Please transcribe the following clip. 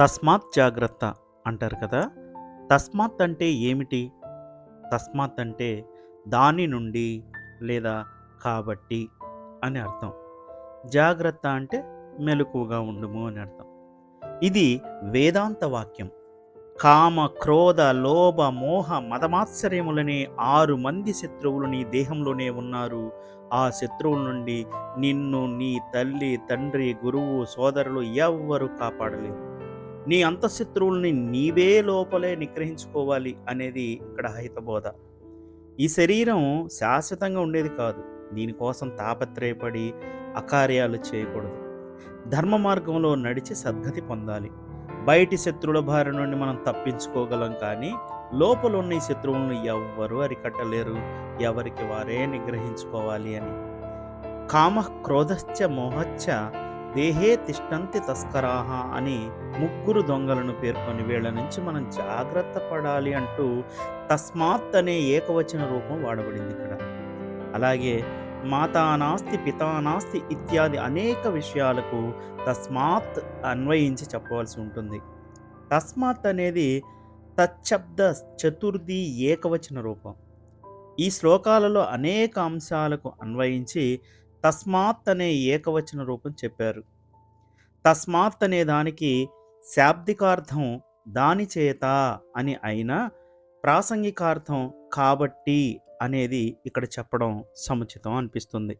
తస్మాత్ జాగ్రత్త అంటారు కదా. తస్మాత్ అంటే ఏమిటి? తస్మాత్ అంటే దాని నుండి లేదా కాబట్టి అని అర్థం. జాగ్రత్త అంటే మెలకుగా ఉండుము అని అర్థం. ఇది వేదాంత వాక్యం. కామ క్రోధ లోభ మోహ మదమాత్సర్యములనే ఆరు మంది శత్రువులు నీ దేహంలోనే ఉన్నారు. ఆ శత్రువుల నుండి నిన్ను నీ తల్లి తండ్రి గురువు సోదరులు ఎవ్వరూ కాపాడలేరు. నీ అంతఃశత్రువుల్ని నీవే లోపలే నిగ్రహించుకోవాలి అనేది ఇక్కడ హితబోధ. ఈ శరీరం శాశ్వతంగా ఉండేది కాదు. దీనికోసం తాపత్రయపడి అకార్యాలు చేయకూడదు. ధర్మ మార్గంలో నడిచి సద్గతి పొందాలి. బయటి శత్రువుల బారి నుండి మనం తప్పించుకోగలం కానీ లోపల ఉన్న ఈ శత్రువులను ఎవ్వరూ అరికట్టలేరు. ఎవరికి వారే నిగ్రహించుకోవాలి అని. కామ క్రోధశ్చ మోహచ్చ దేహే తిష్టంతి తస్కరాహ అని ముగ్గురు దొంగలను పేర్కొని వీళ్ళ నుంచి మనం జాగ్రత్త పడాలి అంటూ తస్మాత్ అనే ఏకవచన రూపం వాడబడింది ఇక్కడ. అలాగే మాతానాస్తి పితానాస్తి ఇత్యాది అనేక విషయాలకు తస్మాత్ అన్వయించి చెప్పవలసి ఉంటుంది. తస్మాత్ అనేది తచ్చబ్ద చతుర్థి ఏకవచన రూపం. ఈ శ్లోకాలలో అనేక అంశాలకు అన్వయించి తస్మాత్ అనే ఏకవచన రూపం చెప్పారు. తస్మాత్ అనే దానికి శాబ్దికార్థం దాని చేత అని అయినా ప్రాసంగికార్థం కాబట్టి అనేది ఇక్కడ చెప్పడం సముచితం అనిపిస్తుంది.